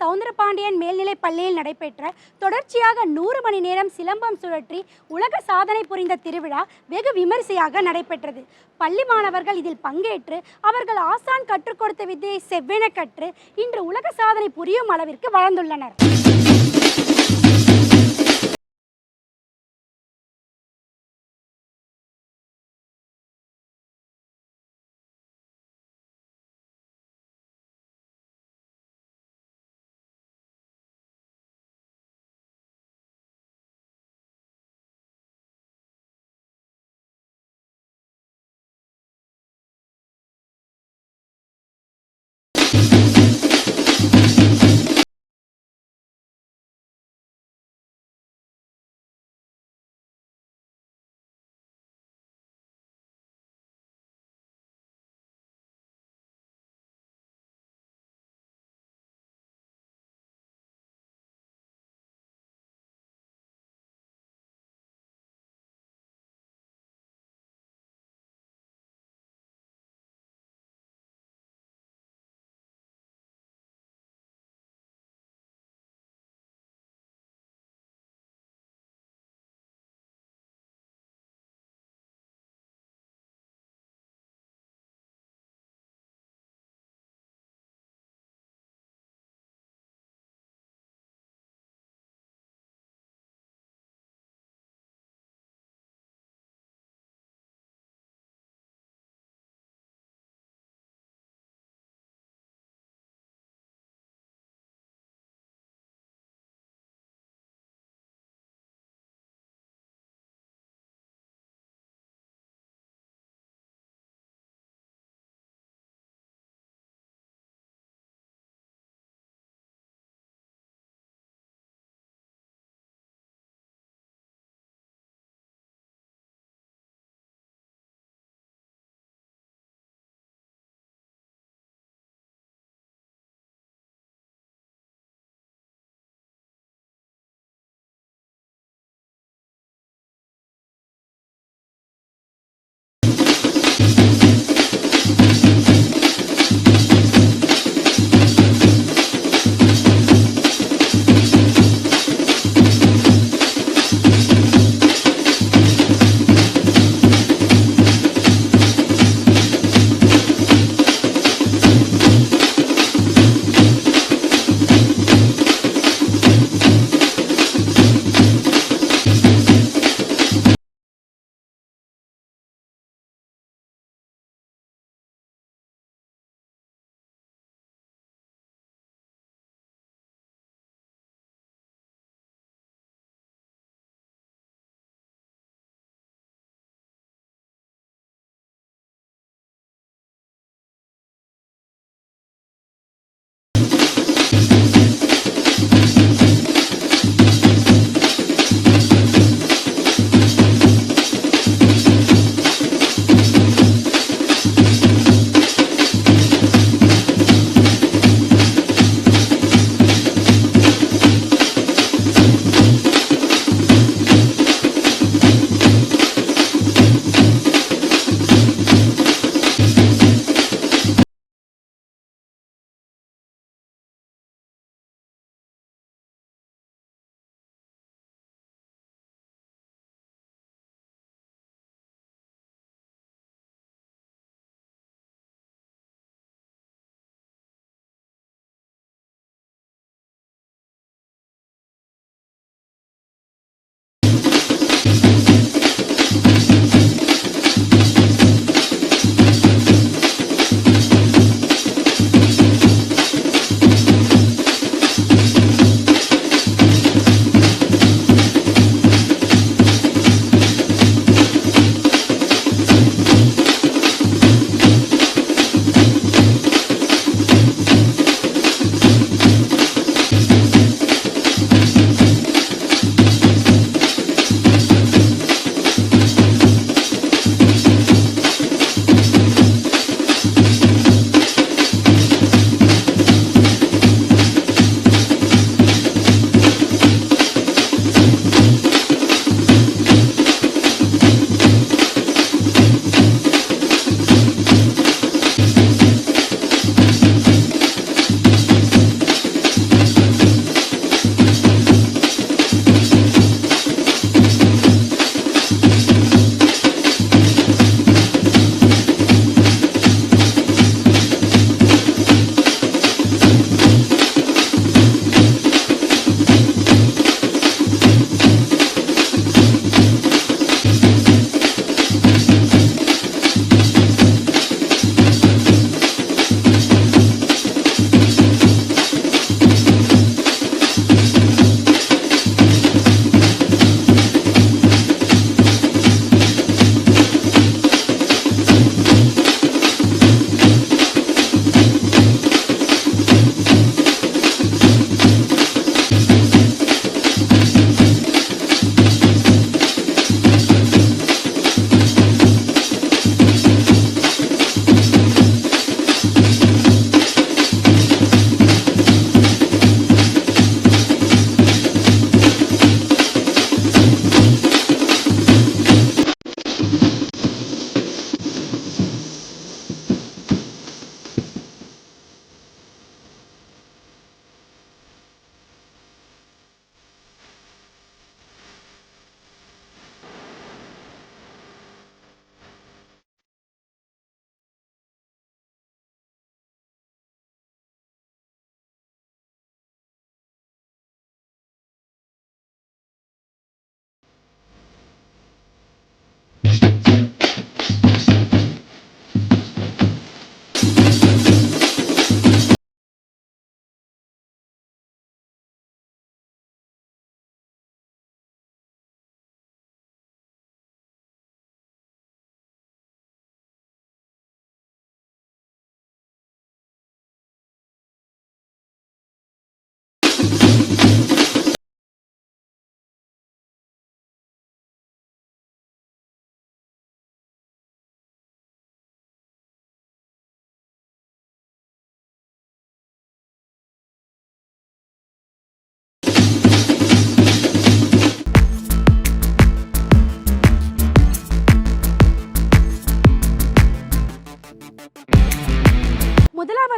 சவுந்தரபாண்டியன் மேல்நிலைப் பள்ளியில் நடைபெற்ற தொடர்ச்சியாக நூறு மணி நேரம் சிலம்பம் சுழற்றி உலக சாதனை புரிந்த திருவிழா வெகு விமரிசையாக நடைபெற்றது. பள்ளி மாணவர்கள் இதில் பங்கேற்று அவர்கள் ஆசான் கற்றுக் கொடுத்த வித்தையை செவ்வென கற்று இன்று உலக சாதனை புரியும் அளவிற்கு வளர்ந்துள்ளனர்.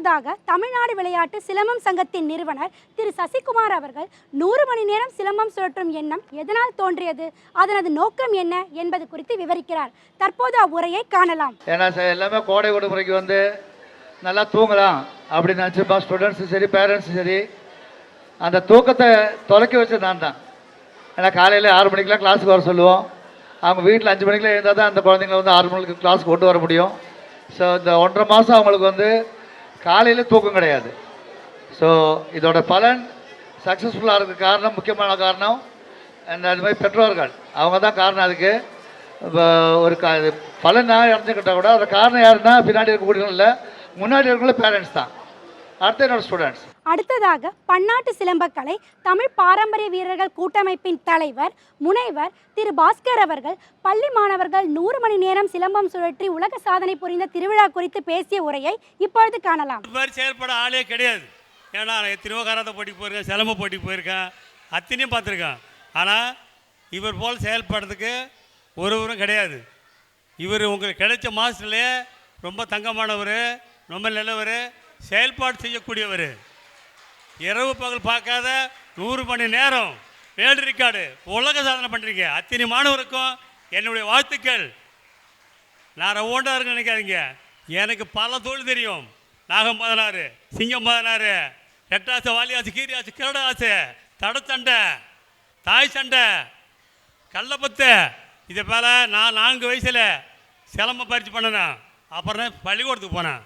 முன்னதாக தமிழ்நாடு விளையாட்டு சிலம்பம் சங்கத்தின் நிறுவனர் திரு சசிகுமார் அவர்கள் நூறு மணி நேரம் சிலம்பம் சுழற்றும் எண்ணம் எதனால் தோன்றியது? அதனது நோக்கம் என்ன என்பது குறித்து விவரிக்கிறார். தற்போது அவ்வுரையை காணலாம். ஏன்னா எல்லாமே கோடை விடுமுறைக்கு வந்து நல்லா தூங்கலாம் அப்படின்னு நினச்சிப்பா ஸ்டூடெண்ட்ஸும் சரி பேரண்ட்ஸும் சரி. அந்த தூக்கத்தை தொலைக்க வச்சது நான் தான். ஏன்னா காலையில் ஆறு மணிக்கெலாம் கிளாஸுக்கு வர சொல்லுவோம். அவங்க வீட்டில் அஞ்சு மணிக்கெலாம் இருந்தால் தான் அந்த குழந்தைங்கள வந்து ஆறு மணிக்கு கிளாஸுக்கு கொண்டு வர முடியும். ஸோ இந்த ஒன்றரை மாதம் அவங்களுக்கு வந்து காலையில் தூக்கம் கிடையாது. ஸோ இதோட பலன் சக்ஸஸ்ஃபுல்லாக இருக்க காரணம் முக்கியமான காரணம் அந்த அது மாதிரி பெற்றோர்கள். அவங்க தான் காரணம் அதுக்கு. இப்போ ஒரு கா இது பலன் நான் இறந்துக்கிட்டால் கூட அதை காரணம் யாருன்னா பின்னாடி இருக்கக்கூடிய இல்லை முன்னாடி இருக்கவங்கள பேரண்ட்ஸ் தான். அடுத்த என்னோடய ஸ்டூடெண்ட்ஸ் அடுத்ததாக பன்னாட்டு சிலம்பக்கலை தமிழ் பாரம்பரிய வீரர்கள் கூட்டமைப்பின் தலைவர் முனைவர் திரு பாஸ்கர் அவர்கள் பள்ளி மாணவர்கள் நூறு மணி நேரம் சிலம்பம் சுழற்றி உலக சாதனை புரிந்த திருவிழா குறித்து பேசிய உரையை இப்பொழுது காணலாம். செயல்பட ஆளே கிடையாது. ஏன்னா எத்தனையோ கராத்தே போட்டிக்கு போயிருக்கேன் சிலம்ப போட்டிக்கு போயிருக்கேன் அத்தனையும் பார்த்துருக்கேன். ஆனால் இவர் போல் செயல்படுறதுக்கு ஒருவரும் கிடையாது. இவர் உங்களுக்கு கிடைச்ச மாதத்துலேயே ரொம்ப தங்கமானவர் ரொம்ப நல்லவர் செயல்பாடு செய்யக்கூடியவர். இரவு பகல் பார்க்காத நூறு மணி நேரம். World record. உலக சாதனை பண்ணுறீங்க அத்தனை மாணவருக்கும் என்னுடைய வாழ்த்துக்கள். நான் ரவோண்டா இருக்கு நினைக்காதீங்க. எனக்கு பல தொழில் தெரியும். நாகம் பதினாறு சிங்கம் பதினாறு ரெட்டாசு வாலியாசு கீரியாசு கிரடாசு தடச்சண்டை தாய் சண்டை கள்ளப்பத்து. இதை போல் நான் நான்கு வயசில் சிலம்ப பயிற்சி பண்ணினேன். அப்புறம் பள்ளிக்கூடத்துக்கு போனேன்.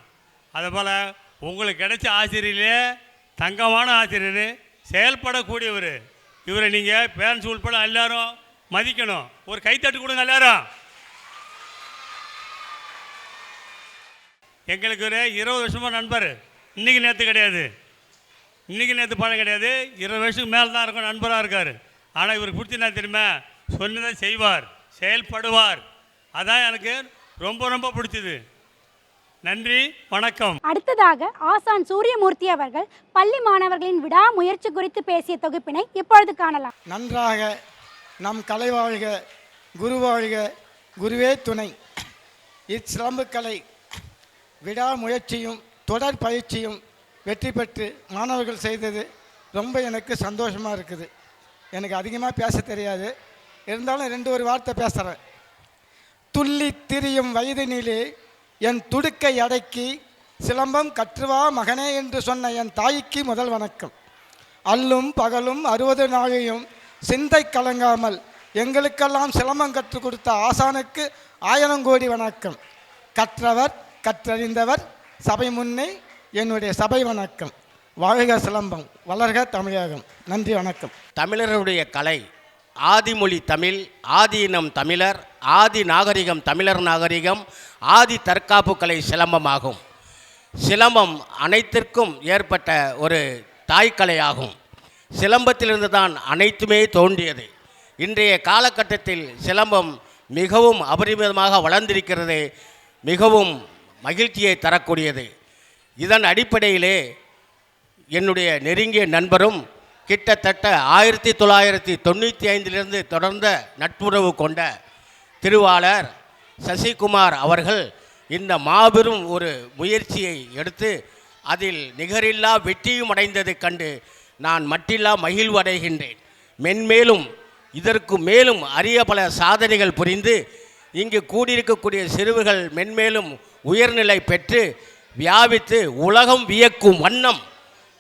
அதே போல் உங்களுக்கு கிடைச்ச ஆசிரியர்களே தங்கமான ஆசிரியர் செயல்படக்கூடியவர். இவரை நீங்கள் பேரண்ட்ஸ் உள்பட எல்லாரும் மதிக்கணும். ஒரு கைத்தட்டு கொடுங்க எல்லாரும். எங்களுக்கு ஒரு இருபது வருஷமாக நண்பர். இன்றைக்கி நேற்று கிடையாது. இன்றைக்கி நேற்று பழம் கிடையாது. இருபது வருஷத்துக்கு மேலே தான் இருக்கும் நண்பராக இருக்கார். ஆனால் இவருக்கு பிடிச்சி என்ன தெரியுமா? சொன்னதை செய்வார் செயல்படுவார். அதான் எனக்கு ரொம்ப ரொம்ப பிடிச்சது. நன்றி வணக்கம். அடுத்ததாக ஆசான் சூரியமூர்த்தி அவர்கள் பள்ளி மாணவர்களின் விடாமுயற்சி குறித்து பேசிய தொகுப்பினை இப்பொழுது காணலாம். நன்றாக நம் கலை வாழ்க குரு வாழ்க குருவே துணை. இச்சிலம்பு கலை விடாமுயற்சியும் தொடர் பயிற்சியும் வெற்றி பெற்று மாணவர்கள் செய்தது ரொம்ப எனக்கு சந்தோஷமாக இருக்குது. எனக்கு அதிகமாக பேச தெரியாது. இருந்தாலும் ரெண்டு ஒரு வார்த்தை பேசுகிறேன் துள்ளி திரியும் வயதினிலே என் துடுக்கை அடக்கி சிலம்பம் கற்றுவா மகனே என்று சொன்ன என் தாய்க்கு முதல் வணக்கம். அல்லும் பகலும் அறுபது நாளையும் சிந்தை கலங்காமல் எங்களுக்கெல்லாம் சிலம்பம் கற்றுக் கொடுத்த ஆசானுக்கு ஆயிரம் கோடி வணக்கம். கற்றவர் கற்றறிந்தவர் சபை முன்னே என்னுடைய சபை வணக்கம். வாழ்க சிலம்பம் வளர்க தமிழகம். நன்றி வணக்கம். தமிழருடைய கலை ஆதிமொழி தமிழ் ஆதி இனம் தமிழர் ஆதி நாகரிகம் தமிழர் நாகரிகம் ஆதி தற்காப்பு கலை சிலம்பமாகும். சிலம்பம் அனைத்திற்கும் ஏற்பட்ட ஒரு தாய்க்கலையாகும். சிலம்பத்திலிருந்து தான் அனைத்துமே தோன்றியது. இன்றைய காலகட்டத்தில் சிலம்பம் மிகவும் அபரிமிதமாக வளர்ந்திருக்கிறது மிகவும் மகிழ்ச்சியை தரக்கூடியது. இதன் அடிப்படையிலே என்னுடைய நெருங்கிய நண்பரும் கிட்டத்தட்ட ஆயிரத்தி தொள்ளாயிரத்தி தொண்ணூற்றி ஐந்திலிருந்து தொடர்ந்த நட்புறவு கொண்ட திருவாளர் சசிகுமார் அவர்கள் இந்த மாபெரும் ஒரு முயற்சியை எடுத்து அதில் நிகரில்லா வெற்றியும் அடைந்தது கண்டு நான் மட்டில்லா மகிழ்வடைகின்றேன். மென்மேலும் இதற்கு மேலும் அரிய பல சாதனைகள் புரிந்து இங்கு கூடியிருக்கக்கூடிய சிறுவர்கள் மென்மேலும் உயர்நிலை பெற்று வியாபித்து உலகம் வியக்கும் வண்ணம்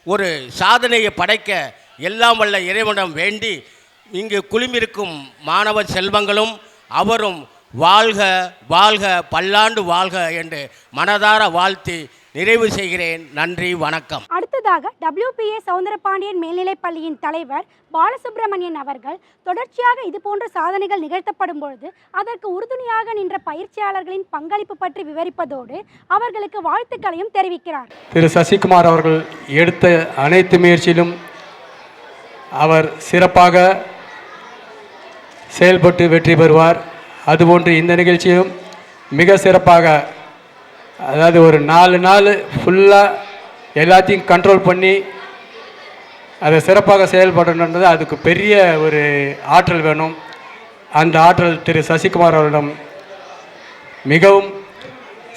ஒரு சாதனையை படைக்க எல்லாம் வல்ல இறைவனம் வேண்டி இங்கு குழுமிருக்கும் மாணவ செல்வங்களும் அவரும் வாழ்க வாழ்க பல்லாண்டு வாழ்க என்று மனதார வாழ்த்தி நிறைவு செய்கிறேன். நன்றி வணக்கம். அடுத்ததாக டபிள்யூபிஏ சவுந்தரபாண்டியன் மேல்நிலைப் பள்ளியின் தலைவர் பாலசுப்ரமணியன் அவர்கள் தொடர்ச்சியாக இதுபோன்ற சாதனைகள் நிகழ்த்தப்படும் பொழுது அதற்கு உறுதுணையாக நின்ற பயிற்சியாளர்களின் பங்களிப்பு பற்றி விவரிப்பதோடு அவர்களுக்கு வாழ்த்துக்களையும் தெரிவிக்கிறார். திரு சசிகுமார் அவர்கள் எடுத்த அனைத்து முயற்சியிலும் அவர் சிறப்பாக செயல்பட்டு வெற்றி பெறுவார். அதுபோன்று இந்த நிகழ்ச்சியும் மிக சிறப்பாக அதாவது ஒரு நாலு நாள் ஃபுல்லாக எல்லாத்தையும் கண்ட்ரோல் பண்ணி அதை சிறப்பாக செயல்படணுன்றது அதுக்கு பெரிய ஒரு ஆற்றல் வேணும். அந்த ஆற்றல் திரு சசிகுமார் அவரிடம் மிகவும்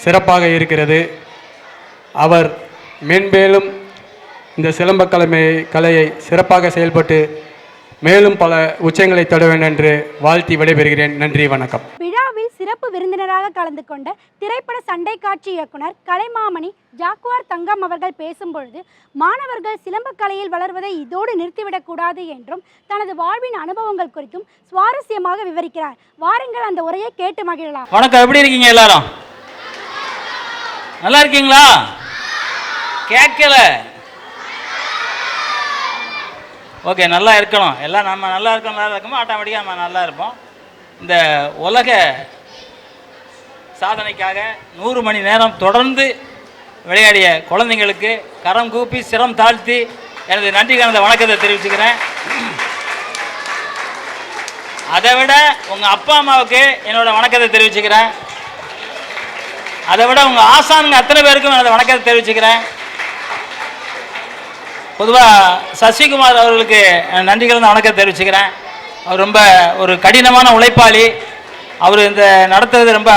சிறப்பாக இருக்கிறது. அவர் மென்மேலும் இந்த சிலம்ப கலைமை கலையை சிறப்பாக செயல்பட்டு மேலும் பல உச்சங்களை தொட வேண்டும் என்று வாழ்த்தி விடைபெறுகிறேன். நன்றி வணக்கம். விழாவில் சிறப்பு விருந்தினராக கலந்து கொண்ட திரைப்பட சண்டை காட்சி இயக்குனர் கலைமாமணி ஜாக்குவார் தங்கம் அவர்கள் பேசும்பொழுது மாணவர்கள் சிலம்பக் கலையில் வளர்வதை இதோடு நிறுத்திவிடக் கூடாது என்றும் தனது வாழ்வின் அனுபவங்கள் குறித்தும் சுவாரஸ்யமாக விவரிக்கிறார். வாருங்கள் அந்த உரையை கேட்டு மகிழலாம். வணக்கம் எப்படி இருக்கீங்க எல்லாரும்? நல்லா இருக்கீங்களா? கேட்கல. ஓகே நல்லா இருக்கணும். எல்லாம் நம்ம நல்லா இருக்கணும் நல்லா இருக்கோமோ ஆட்டோமேட்டிக்காக நம்ம நல்லா இருப்போம். இந்த உலக சாதனைக்காக நூறு மணி நேரம் தொடர்ந்து விளையாடிய குழந்தைங்களுக்கு கரம் கூப்பி சிரம் தாழ்த்தி எனது நன்றி கலந்த வணக்கத்தை தெரிவிச்சுக்கிறேன். அதை விட உங்கள் அப்பா அம்மாவுக்கு என்னோட வணக்கத்தை தெரிவிச்சுக்கிறேன். அதை விட உங்கள் ஆசானுங்க அத்தனை பேருக்கும் எனது வணக்கத்தை தெரிவிச்சுக்கிறேன். பொதுவாக சசிகுமார் அவர்களுக்கு என் நன்றி வணக்கத்தை தெரிவிச்சுக்கிறேன். அவர் ரொம்ப ஒரு கடினமான உழைப்பாளி. அவர் இந்த நடத்துறது ரொம்ப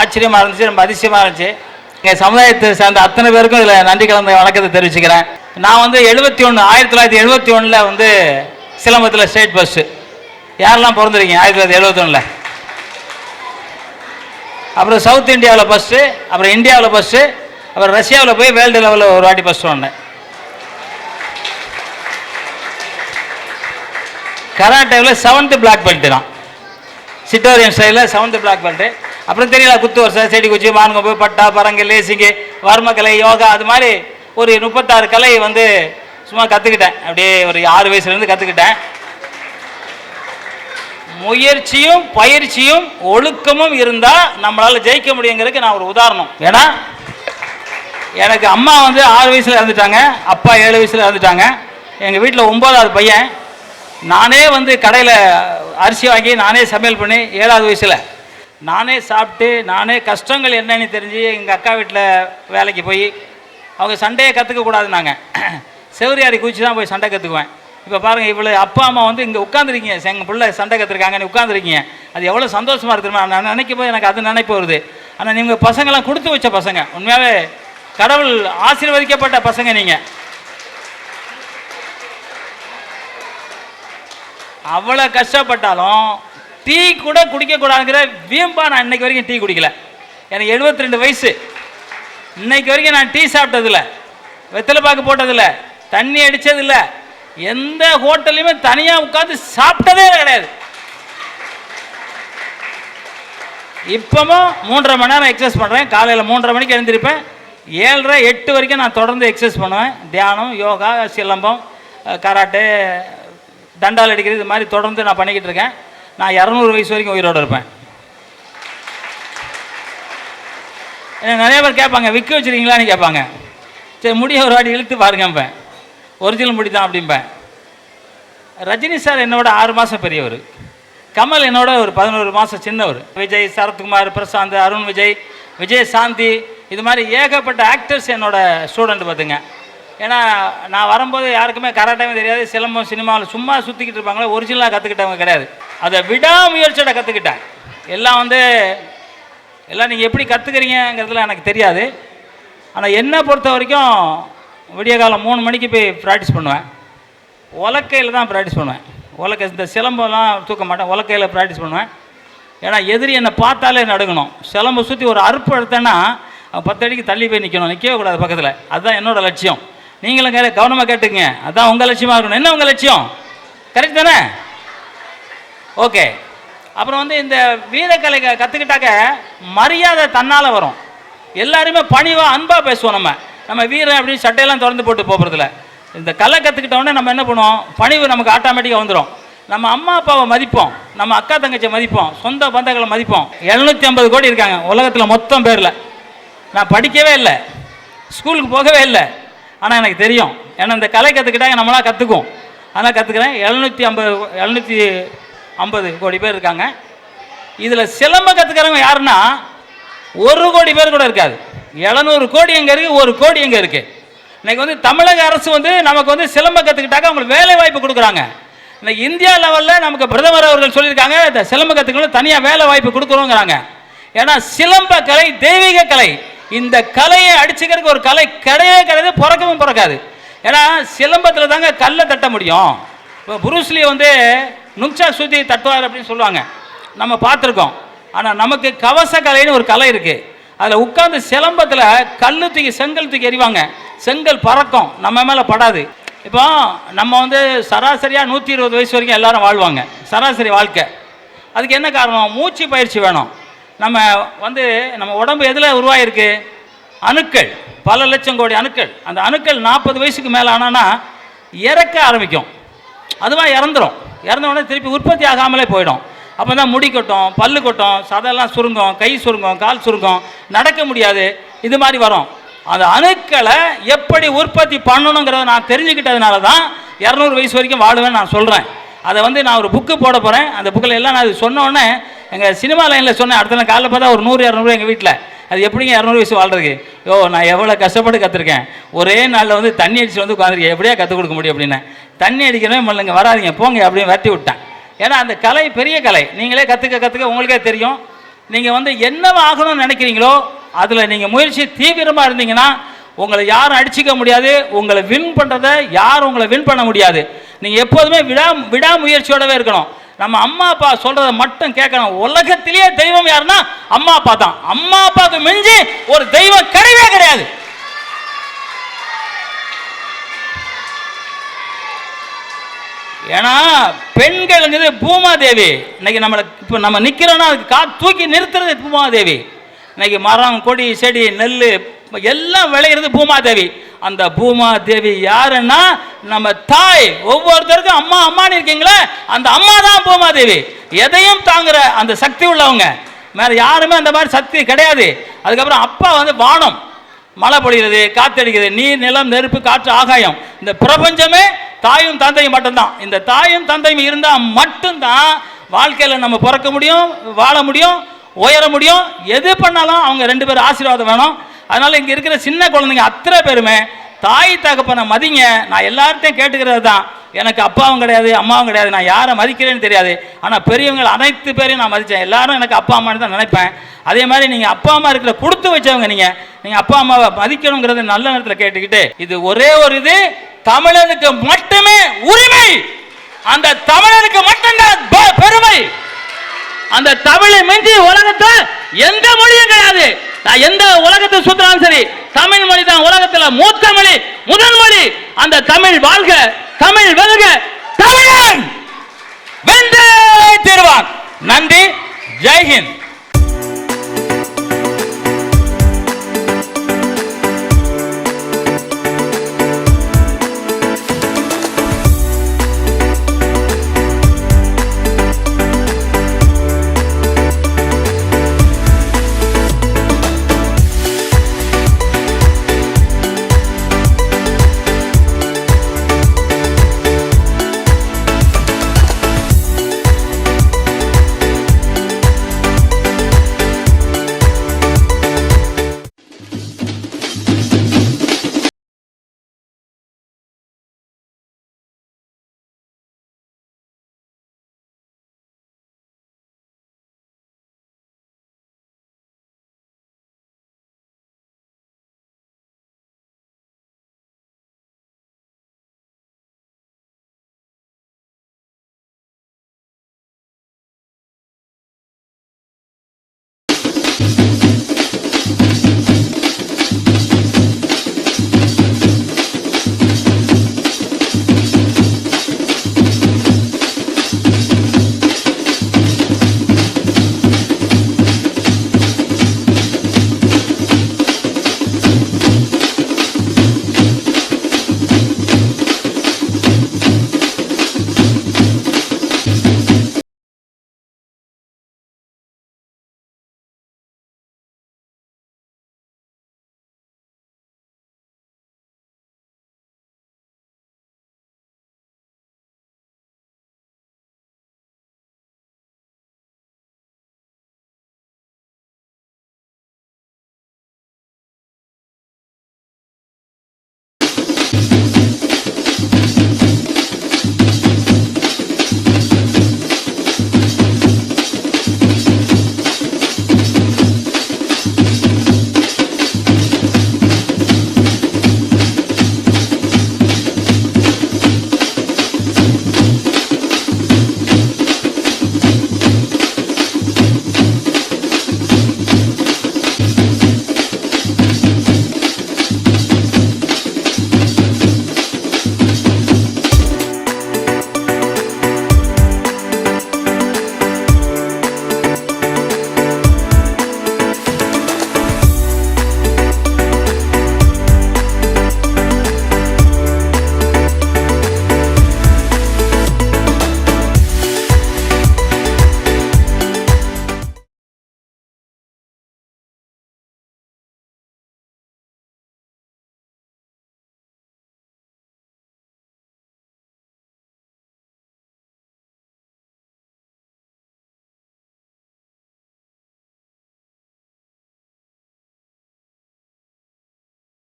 ஆச்சரியமாக இருந்துச்சு ரொம்ப அதிசயமாக இருந்துச்சு. எங்கள் சமுதாயத்தை சேர்ந்த அத்தனை பேருக்கும் இதில் நன்றி கலந்த வணக்கத்தை தெரிவிச்சுக்கிறேன். நான் வந்து எழுபத்தி ஒன்று ஆயிரத்தி தொள்ளாயிரத்தி எழுபத்தி ஒன்றில் வந்து சிலம்பத்தில் ஸ்டேட் பஸ்ஸு யாரெல்லாம் பிறந்திருக்கீங்க ஆயிரத்தி தொள்ளாயிரத்தி எழுபத்தொன்னில் அப்புறம் சவுத் இந்தியாவில் ஃபஸ்ட்டு அப்புறம் இந்தியாவில் ஃபஸ்ட்டு அப்புறம் ரஷ்யாவில் போய் வேர்ல்டு லெவலில் ஒரு வாட்டி ஃபஸ்ட்டு வந்தேன் கராட்டேவில் செவன்த்து பிளாக் பெல்ட்டு தான். சிட்டோரியன் ஸ்டைலில் செவன்த்து பிளாக் பெல்ட்டு அப்புறம் தெரியல குத்து வருஷம் செடி குச்சி மான்கொம்பு பட்டா பரங்கு லேசிங்கு வர்மக்கலை யோகா அது மாதிரி ஒரு முப்பத்தாறு கலை வந்து சும்மா கற்றுக்கிட்டேன் அப்படியே ஒரு ஆறு வயசுலேருந்து கற்றுக்கிட்டேன் முயற்சியும் பயிற்சியும் ஒழுக்கமும் இருந்தால் நம்மளால் ஜெயிக்க முடியுங்கிறதுக்கு நான் ஒரு உதாரணம். ஏன்னா எனக்கு அம்மா வந்து ஆறு வயசில் இறந்துட்டாங்க அப்பா ஏழு வயசில் இறந்துட்டாங்க. எங்கள் வீட்டில் ஒம்பதாவது பையன். நானே வந்து கடையில் அரிசி வாங்கி நானே சமையல் பண்ணி ஏழாவது வயசில். நானே சாப்பிட்டு நானே கஷ்டங்கள் என்னன்னு தெரிஞ்சு எங்கள் அக்கா வீட்டில் வேலைக்கு போய் அவங்க சண்டையை கற்றுக்கக்கூடாது நாங்கள் செவரியாரி குச்சி தான் போய் சண்டை கற்றுக்குவேன் இப்போ பாருங்கள் இவ்வளோ அப்பா அம்மா வந்து இங்கே உட்காந்துருக்கீங்க எங்கள் பிள்ளை சண்டை கற்றுருக்காங்க நீ உட்காந்துருக்கீங்க அது எவ்வளோ சந்தோஷமாக இருக்குமா நான் நினைக்கும் போது எனக்கு அது நினைப்பு வருது. ஆனால் நீங்கள் பசங்களாம் கொடுத்து வச்ச பசங்க. உண்மையாகவே கடவுள் ஆசீர்வதிக்கப்பட்ட பசங்க நீங்கள் அவ்வளோ கஷ்டப்பட்டாலும் டீ கூட குடிக்கக்கூடாதுங்கிற வீம்பா நான் இன்னைக்கு வரைக்கும் டீ குடிக்கல. எனக்கு 72 ரெண்டு வயசு. இன்னைக்கு வரைக்கும் நான் டீ சாப்பிட்டதில்ல. வெத்தலை பாக்கு போட்டதில்ல. தண்ணி அடித்ததில்ல எந்த ஹோட்டல்லையுமே தனியாக உட்காந்து சாப்பிட்டதே கிடையாது. இப்போவும் மூன்றரை மணி நேரம் எக்ஸசைஸ் பண்ணுறேன் காலையில் மூன்றரை மணிக்கு எழுந்திருப்பேன். ஏழரை எட்டு வரைக்கும் நான் தொடர்ந்து எக்ஸசைஸ் பண்ணுவேன். தியானம் யோகா சிலம்பம் கராட்டே தண்டால் அடிக்கிறது இது மாதிரி தொடர்ந்து நான் பண்ணிக்கிட்டு இருக்கேன். நான் இரநூறு வயசு வரைக்கும் உயிரோடு இருப்பேன். நிறைய பேர் கேட்பாங்க விற்க வச்சுருக்கீங்களான்னு கேட்பாங்க. சரி முடிய ஒரு வாட்டி இழுத்து பாருங்கப்பேன் ஒரிஜினல் முடி தான் அப்படிம்பேன். ரஜினி சார் என்னோட ஆறு மாதம் பெரியவர். கமல் என்னோட ஒரு பதினோரு மாதம் சின்னவர். விஜய் சரத்குமார் பிரசாந்த் அருண் விஜய் விஜய் சாந்தி இது மாதிரி ஏகப்பட்ட ஆக்டர்ஸ் என்னோட ஸ்டூடெண்ட் பார்த்துங்க. ஏன்னா நான் வரும்போது யாருக்குமே கராட்டாவே தெரியாது. சிலம்பம் சினிமாவில் சும்மா சுற்றிக்கிட்டு இருப்பாங்களே ஒரிஜினலாக கற்றுக்கிட்டவங்க கிடையாது. அதை விடாமுயற்சியோட கற்றுக்கிட்டேன் எல்லாம் வந்து எல்லாம் நீங்கள் எப்படி கற்றுக்கிறீங்கிறதுல எனக்கு தெரியாது. ஆனால் என்னை பொறுத்த வரைக்கும் விடிய காலம் மூணு மணிக்கு போய் ப்ராக்டிஸ் பண்ணுவேன். உலக்கையில் தான் ப்ராக்டிஸ் பண்ணுவேன். உலக்கை இந்த சிலம்பெல்லாம் தூக்க மாட்டேன். உலக்கையில் ப்ராக்டிஸ் பண்ணுவேன். ஏன்னா எதிரி என்னை பார்த்தாலே நடுங்கணும். சிலம்பை சுற்றி ஒரு அறுப்பு எடுத்தேன்னா பத்து அடிக்கு தள்ளி போய் நிற்கணும் நிற்கவே கூடாது பக்கத்தில். அதுதான் என்னோடய லட்சியம். நீங்களும் கே கவனமாக கேட்டுங்க அதான் உங்கள் லட்சியமாக இருக்கணும். என்ன உங்கள் லட்சியம்? கரெக்ட் தானே? ஓகே அப்புறம் வந்து இந்த வீரக்கலை கற்றுக்கிட்டாக்க மரியாதை தன்னால் வரும். எல்லாருமே பணிவாக அன்பாக பேசுவோம் நம்ம. நம்ம வீரன் அப்படின்னு சட்டையெல்லாம் திறந்து போட்டு போகிறதில்ல இந்த கலை கற்றுக்கிட்டோடனே நம்ம என்ன பண்ணுவோம்? பணிவு நமக்கு ஆட்டோமேட்டிக்காக வந்துடும் நம்ம அம்மா அப்பாவை மதிப்போம். நம்ம அக்கா தங்கச்சியை மதிப்போம். சொந்த பந்தங்களை மதிப்போம். எழுநூற்றி ஐம்பது கோடி இருக்காங்க. உலகத்தில் மொத்தம் பேரில். நான் படிக்கவே இல்லை. ஸ்கூலுக்கு போகவே இல்லை. ஆனால் எனக்கு தெரியும். ஏன்னா இந்த கலை கற்றுக்கிட்டாங்க நம்மளாம் கற்றுக்குவோம் அதனால் கற்றுக்கிறேன் எழுநூற்றி ஐம்பது எழுநூற்றி ஐம்பது கோடி பேர் இருக்காங்க. இதில் சிலம்ப கற்றுக்கிறவங்க யாருன்னா ஒரு கோடி பேர் கூட இருக்காது. எழுநூறு கோடி எங்கே இருக்குது ஒரு கோடி எங்கே இருக்குது இன்றைக்கி வந்து தமிழக அரசு வந்து நமக்கு வந்து சிலம்ப கற்றுக்கிட்டாக்க அவங்களுக்கு வேலை வாய்ப்பு கொடுக்குறாங்க. இன்னைக்கு இந்தியா லெவலில் நமக்கு பிரதமர் அவர்கள் சொல்லியிருக்காங்க இந்த சிலம்ப கற்றுக்கணும் தனியாக வேலை வாய்ப்பு கொடுக்குறோங்கிறாங்க ஏன்னா சிலம்ப கலை தெய்வீக கலை. இந்த கலையை அடிச்சுக்கிறதுக்கு ஒரு கலை கிடையவே கிடையாது பிறக்கவும் பிறக்காது. ஏன்னா சிலம்பத்தில் தாங்க கல்லை தட்ட முடியும். இப்போ புருஸ்லி வந்து நுங்சா சுத்தி தட்டுவார் அப்படின்னு சொல்லுவாங்க. நம்ம பார்த்துருக்கோம். ஆனால் நமக்கு கவச கலைன்னு ஒரு கலை இருக்குது அதில் உட்காந்து சிலம்பத்தில் கல் தூக்கி செங்கல் தூக்கி எறிவாங்க. செங்கல் பறக்கும். நம்ம மேலே படாது. இப்போ நம்ம வந்து சராசரியாக நூற்றி இருபது வயசு வரைக்கும் எல்லாரும் வாழ்வாங்க. சராசரி வாழ்க்கை. அதுக்கு என்ன காரணம்? மூச்சு பயிற்சி வேணும். நம்ம வந்து நம்ம உடம்பு எதில் உருவாயிருக்கு? அணுக்கள். பல லட்சம் கோடி அணுக்கள். அந்த அணுக்கள் நாற்பது வயசுக்கு மேலே ஆனான்னா இறக்க ஆரம்பிக்கும். அதுவாக இறந்துடும் இறந்த உடனே திருப்பி உற்பத்தி ஆகாமலே போயிடும். அப்போ தான் முடி கொட்டும் பல்லு கொட்டும் சதெல்லாம் சுருங்கும் கை சுருங்கும் கால் சுருங்கும். நடக்க முடியாது. இது மாதிரி வரும். அந்த அணுக்களை எப்படி உற்பத்தி பண்ணணுங்கிறத நான் தெரிஞ்சுக்கிட்டதுனால தான் இரநூறு வயசு வரைக்கும் வாடுவேன்னு நான் சொல்கிறேன் அதை வந்து நான் ஒரு புக்கு போட போகிறேன் அந்த புக்கில் எல்லாம் நான் அது சொன்னோடனே எங்கள் சினிமா லைனில் சொன்னேன் அடுத்த நாள் காலைல பார்த்தா ஒரு நூறு இரநூறு எங்கள் வீட்டில் அது எப்படிங்க இரநூறு வயசு வாழ்றதுக்கு? ஓ நான் எவ்வளோ கஷ்டப்பட்டு கற்றுருக்கேன் ஒரே நாளில் வந்து தண்ணி அடிச்சு வந்து உட்காந்துருக்கேன் எப்படியா கற்றுக் கொடுக்க முடியும் அப்படின்னு. தண்ணி அடிக்கவே மல்லுங்க வராதீங்க. போங்க அப்படின்னு வரட்டி விட்டேன். ஏன்னா அந்த கலை பெரிய கலை. நீங்களே கற்றுக்க கற்றுக்க உங்களுக்கே தெரியும். நீங்கள் வந்து என்னவா ஆகணும்னு நினைக்கிறீங்களோ அதில் நீங்கள் முயற்சி தீவிரமாக இருந்தீங்கன்னா உங்களை யாரும் அடிச்சிக்க முடியாது. உங்களை வின் பண்ணுறதை யாரும் உங்களை வின் பண்ண முடியாது. நீங்கள் எப்போதுமே விடா விடாமுயற்சியோடவே இருக்கணும். நம்ம அம்மா அப்பா சொல்கிறத மட்டும் கேட்கணும். உலகத்திலேயே தெய்வம் யாருன்னா அம்மா அப்பா தான். அம்மா அப்பாவுக்கு மிஞ்சி ஒரு தெய்வம் கிடையவே கிடையாது. ஏன்னா பெண்கள்ங்கிறது பூமாதேவி. இன்னைக்கு நம்மளை இப்போ நம்ம நிற்கிறோன்னா அதுக்கு கா தூக்கி நிறுத்துறது பூமாதேவி. இன்னைக்கு மரம் கொடி செடி நெல் எல்லாம் விளையிறது பூமாதேவி அந்த பூமாதேவி யாருன்னா நம்ம தாய். ஒவ்வொருத்தருக்கும் அம்மா அம்மான்னு இருக்கீங்களே அந்த அம்மா தான் பூமாதேவி எதையும் தாங்குற அந்த சக்தி உள்ளவங்க. வேற யாருமே அந்த மாதிரி சக்தி கிடையாது. அதுக்கப்புறம் அப்பா வந்து வானம். மழை பொழிகிறது காத்தடிக்கிறது நீர் நிலம் நெருப்பு காற்று ஆகாயம். இந்த பிரபஞ்சமே தாயும் தந்தையும் மட்டும்தான். இந்த தாயும் தந்தையும் இருந்தால் மட்டும்தான் வாழ்க்கையில் நம்ம பிறக்க முடியும் வாழ முடியும் உயர முடியும். எது பண்ணாலும் அவங்க ரெண்டு பேரும் ஆசீர்வாதம் வேணும். அதனால இங்கே இருக்கிற சின்ன குழந்தைங்க அத்தனை பேருமே தாய் தகப்பனை மதிங்க. நான் எல்லார்ட்டையும் கேட்டுக்கிறது தான். எனக்கு அப்பாவும் கிடையாது அம்மாவும் கிடையாது. நான் யாரை மதிக்கிறேன்னு தெரியாது. ஆனால் பெரியவங்க அனைத்து பேரையும் நான் மதித்தேன் எல்லாரும் எனக்கு அப்பா அம்மான்னு தான் நினைப்பேன். அதே மாதிரி நீங்கள் அப்பா அம்மா இருக்கிற கொடுத்து வச்சவங்க நீங்கள் நீங்கள் அப்பா அம்மாவை மதிக்கணுங்கிறத நல்ல நேரத்தில் கேட்டுக்கிட்டு இது ஒரே ஒரு இது தமிழனுக்கு மட்டுமே உரிமை. அந்த தமிழனுக்கு மட்டும்தான் பெ- பெருமை. அந்த தமிழை மிஞ்சி உலகத்தில் எந்த மொழியும் கிடையாது. நான் எந்த உலகத்தை சுத்தினாலும் சரி தமிழ் மொழி தான் உலகத்துல மூத்த மொழி முதல் மொழி. அந்த தமிழ் வாழ்க தமிழ் வெல்க தமிழன் வென்றே தீர்வான். நன்றி. ஜெய்ஹிந்த்